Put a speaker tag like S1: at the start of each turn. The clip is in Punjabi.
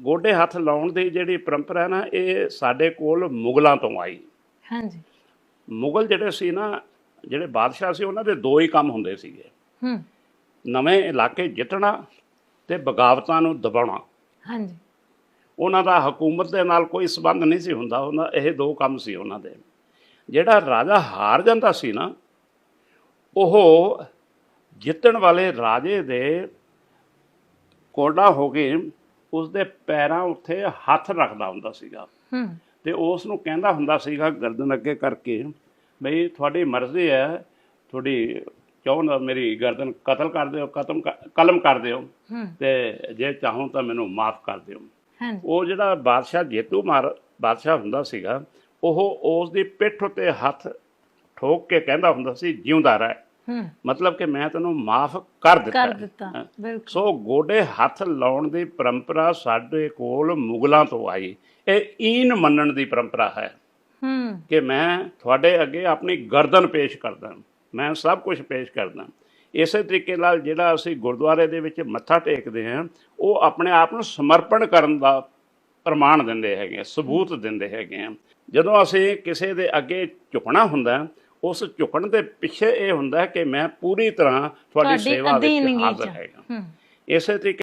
S1: ਗੋਡੇ ਹੱਥ ਲਾਉਣ ਦੀ ਜਿਹੜੀ ਪਰੰਪਰਾ ਹੈ ਨਾ ਇਹ ਸਾਡੇ ਕੋਲ ਮੁਗਲਾਂ ਤੋਂ ਆਈ।
S2: ਹਾਂਜੀ।
S1: ਮੁਗਲ ਜਿਹੜੇ ਸੀ ਨਾ ਜਿਹੜੇ ਬਾਦਸ਼ਾਹ ਸੀ ਉਹਨਾਂ ਦੇ ਦੋ ਹੀ ਕੰਮ ਹੁੰਦੇ ਸੀਗੇ।
S2: ਹੂੰ।
S1: ਨਵੇਂ ਇਲਾਕੇ ਜਿੱਤਣਾ ਤੇ ਬਗਾਵਤਾਂ ਨੂੰ ਦਬਾਉਣਾ।
S2: ਹਾਂਜੀ।
S1: ਉਹਨਾਂ ਦਾ ਹਕੂਮਤ ਦੇ ਨਾਲ ਕੋਈ ਸਬੰਧ ਨਹੀਂ ਸੀ ਹੁੰਦਾ ਉਹਨਾਂ ਇਹ ਦੋ ਕੰਮ ਸੀ ਉਹਨਾਂ ਦੇ। ਜਿਹੜਾ ਰਾਜਾ ਹਾਰ ਜਾਂਦਾ ਸੀ ਨਾ ਉਹ ਜਿੱਤਣ ਵਾਲੇ ਰਾਜੇ ਦੇ ਕੋਡਾ ਹੋ ਕੇ ਉਸ ਦੇ ਪੈਰਾਂ ਉੱਤੇ ਹੱਥ ਰੱਖਦਾ ਹੁੰਦਾ ਸੀਗਾ।
S2: ਹੂੰ।
S1: ਤੇ ਉਸ ਨੂੰ ਕਹਿੰਦਾ ਹੁੰਦਾ ਸੀਗਾ ਗਰਦਨ ਅੱਗੇ ਕਰਕੇ ਬਈ ਤੁਹਾਡੀ ਮਰਜ਼ੀ ਹੈ ਤੁਹਾਡੀ ਚਾਹੋ ਮੇਰੀ ਗਰਦਨ ਕਤਲ ਕਰ ਦਿਓ ਕਤਮ ਕਲਮ ਕਰ ਦਿਓ। ਤੇ ਜੇ ਚਾਹੋ ਤਾਂ ਮੈਨੂੰ ਮਾਫ ਕਰ ਦਿਓ। ਉਹ ਜਿਹੜਾ ਬਾਦਸ਼ਾਹ ਜੇਤੂ ਮਾਰ ਬਾਦਸ਼ਾਹ ਹੁੰਦਾ ਸੀਗਾ ਉਹ ਉਸ ਦੀ ਪਿੱਠ ਉੱਤੇ ਹੱਥ ਠੋਕ ਕੇ ਕਹਿੰਦਾ ਹੁੰਦਾ ਸੀ ਜਿਉਂਦਾ ਰਹਿ। ਮਤਲਬ ਕਿ ਮੈਂ ਤੈਨੂੰ ਮਾਫ ਕਰ ਦਿੱਤਾ
S2: ਕਰ। ਦਿੱਤਾ। ਬਿਲਕੁਲ।
S1: ਸੋ ਗੋਡੇ ਹੱਥ ਲਾਉਣ ਦੀ ਪਰੰਪਰਾ ਸਾਡੇ ਕੋਲ ਮੁਗਲਾਂ ਤੋਂ ਆਈ। ਇਹ ਈਨ ਮੰਨਣ ਦੀ ਪਰੰਪਰਾ ਹੈ
S2: ਹੂੰ।
S1: ਕਿ ਮੈਂ ਤੁਹਾਡੇ ਅੱਗੇ ਆਪਣੀ ਗਰਦਨ ਪੇਸ਼ ਕਰਦਾ ਮੈਂ ਸਭ ਕੁਝ ਪੇਸ਼ ਕਰਦਾ ਇਸੇ ਤਰੀਕੇ ਨਾਲ ਜਿਹੜਾ ਅਸੀਂ ਗੁਰਦੁਆਰੇ ਦੇ ਵਿੱਚ ਮੱਥਾ ਟੇਕਦੇ ਹਾਂ ਉਹ ਆਪਣੇ ਆਪ ਨੂੰ ਸਮਰਪਣ ਕਰਨ ਦਾ ਪ੍ਰਮਾਣ ਦਿੰਦੇ ਹੈਗੇ ਸਬੂਤ ਦਿੰਦੇ ਹੈਗੇ ਆ। ਜਦੋਂ ਅਸੀਂ ਕਿਸੇ ਦੇ ਅੱਗੇ ਝੁਕਣਾ ਹੁੰਦਾ ਉਸ ਝੁਕਣ ਦੇ ਪਿੱਛੇ ਇਹ ਹੁੰਦਾ ਹੈ ਕਿ ਮੈਂ ਪੂਰੀ ਤਰ੍ਹਾਂ ਤੁਹਾਡੀ ਸੇਵਾ ਵਿੱਚ ਹਾਜ਼ਰ ਹੈਗਾ।
S2: ਹੂੰ।
S1: ਇਸੇ ਤਰੀਕੇ